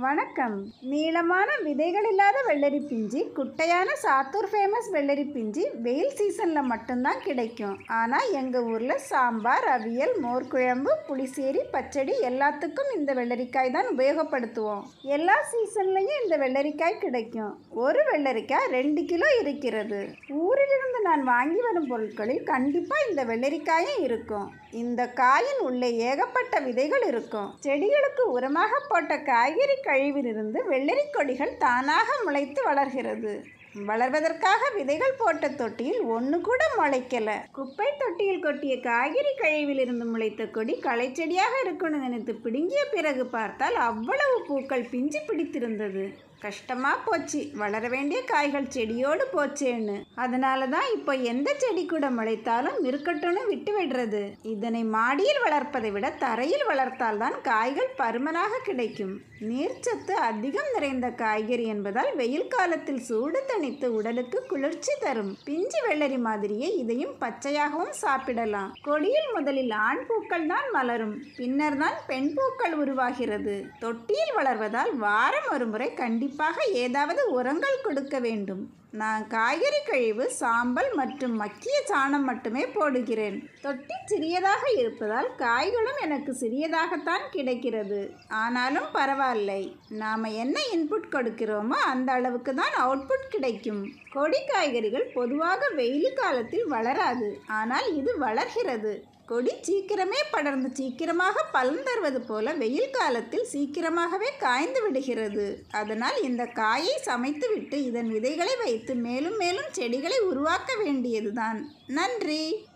வணக்கம். நீளமான விதைகள் இல்லாத வெள்ளரி பிஞ்சி குட்டையான சாத்தூர் ஃபேமஸ் வெள்ளரி பிஞ்சி வெயில் சீசனில் மட்டும்தான் கிடைக்கும். ஆனால் எங்கள் ஊரில் சாம்பார் அவியல் மோர்குழம்பு புளிசேரி பச்சடி எல்லாத்துக்கும் இந்த வெள்ளரிக்காய் தான் உபயோகப்படுத்துவோம். எல்லா சீசன்லேயும் இந்த வெள்ளரிக்காய் கிடைக்கும். ஒரு வெள்ளரிக்காய் ரெண்டு கிலோ இருக்கிறது. ஊரிலிருந்து நான் வாங்கி வரும் பொருட்களில் கண்டிப்பாக இந்த வெள்ளரிக்காயும் இருக்கும். இந்த காயின் உள்ளே ஏகப்பட்ட விதைகள் இருக்கும். செடிகளுக்கு உரமாக போட்ட காய்கறி கழிவிலிருந்து வெள்ளரி கொடிகள் தானாக முளைத்து வளர்கிறது. வளர்வதற்காக விதைகள் போட்ட தொட்டியில் ஒன்று கூட முளைக்கல. குப்பை தொட்டியில் கொட்டிய காய்கறி கழிவிலிருந்து முளைத்த கொடி களைச்செடியாக இருக்கும்னு நினைத்து பிடுங்கிய பிறகு பார்த்தால் அவ்வளவு பூக்கள் பிஞ்சு பிடித்திருந்தது. கஷ்டமா போச்சு. வளர வேண்டிய காய்கள் செடியோடு போச்சேன்னு. அதனால தான் இப்போ எந்த செடி கூட முளைத்தாலும் இருக்கட்டும்னு விட்டு விடுறது. இதனை மாடியில் வளர்ப்பதை விட தரையில் வளர்த்தால் தான் காய்கள் பருமனாக கிடைக்கும். நீர்ச்சத்து அதிகம் நிறைந்த காய்கறி என்பதால் வெயில் காலத்தில் சூடு தணித்து உடலுக்கு குளிர்ச்சி தரும். பிஞ்சு வெள்ளரி மாதிரியே இதையும் பச்சையாகவும் சாப்பிடலாம். கொடியில் முதலில் ஆண் பூக்கள் தான் மலரும். பின்னர் தான் பெண் பூக்கள் உருவாகிறது. தொட்டியில் வளர்வதால் வாரம் ஒரு முறை கண்டிப்பாக குறிப்பாக ஏதாவது உரங்கள் கொடுக்க வேண்டும். நான் காய்கறி கழிவு சாம்பல் மற்றும் மக்கிய சாணம் மட்டுமே போடுகிறேன். தொட்டி சிறியதாக இருப்பதால் காய்களும் எனக்கு சிறியதாகத்தான் கிடைக்கிறது. ஆனாலும் பரவாயில்லை. நாம் என்ன இன்புட் கொடுக்கிறோமோ அந்த அளவுக்கு தான் அவுட்புட் கிடைக்கும். கொடி காய்கறிகள் பொதுவாக வெயில் காலத்தில் வளராது. ஆனால் இது வளர்கிறது. கொடி சீக்கிரமே படர்ந்து சீக்கிரமாக பலன் தருவது போல வெயில் காலத்தில் சீக்கிரமாகவே காய்ந்து விடுகிறது. அதனால் இந்த காயை சமைத்துவிட்டு இதன் விதைகளை வைத்து மேலும் மேலும் செடிகளை உருவாக்க வேண்டியதுதான். நன்றி!